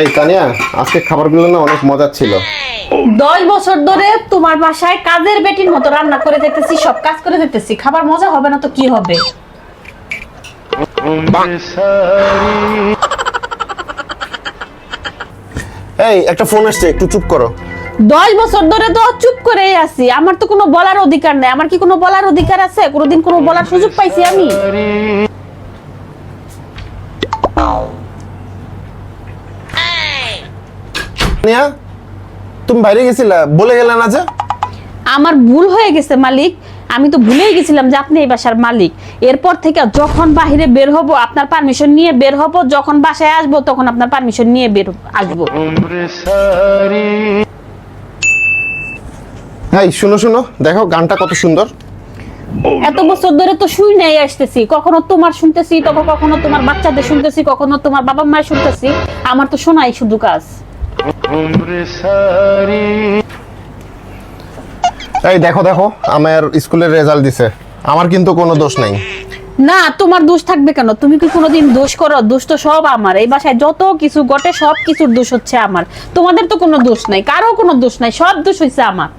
এই তানিয়া আজকে খাবারগুলো না অনেক মজার ছিল। দশ বছর ধরে তোমার বাসায় কাজের বেটির মতো রান্না করে যেতেছি সব কাজ করে যেতেছি খাবার মজা হবে না তো কি হবে? এই একটা ফোন আসছে একটু চুপ করো। দশ বছর ধরে তো চুপ করে আছি। আমার তো কোনো বলার অধিকার নেই। আমার কি কোনো বলার অধিকার আছে? কোনোদিন কোনো বলার সুযোগ পাইছি আমি? তানিয়া তুমি বাইরে গেছিলা বলে গেলে না যে? আমার ভুল হয়ে গেছে মালিক। আমি তো ভুলেই গেছিলাম যে আপনি এই বাসার মালিক। এরপর থেকে যখন বাইরে বের হব আপনার পারমিশন নিয়ে বের হব। যখন বাসায় আসব তখন আপনার পারমিশন নিয়ে বের আসব। এই শুনো শুনো দেখো গানটা কত সুন্দর। এত বছর ধরে তো শুই নাই আসতেছি। কখনো তোমার শুনতেছি তখন কখনো তোমার বাচ্চাদের শুনতেছি কখনো তোমার বাবা মায়ের শুনতেছি। আমার তো শোনাই শুধু কাজ। এই দেখো দেখো আমার স্কুলের রেজাল্ট দিছে। আমার কিন্তু কোনো দোষ নাই। না তোমার দোষ থাকবে কেন? তুমি কি কোনোদিন দোষ করো? দোষ তো সব আমার। এই বাসায় যত কিছু ঘটে সব কিছুর দোষ হচ্ছে আমার। তোমাদের তো কোনো দোষ নাই কারও কোনো দোষ নাই সব দোষ হচ্ছে আমার।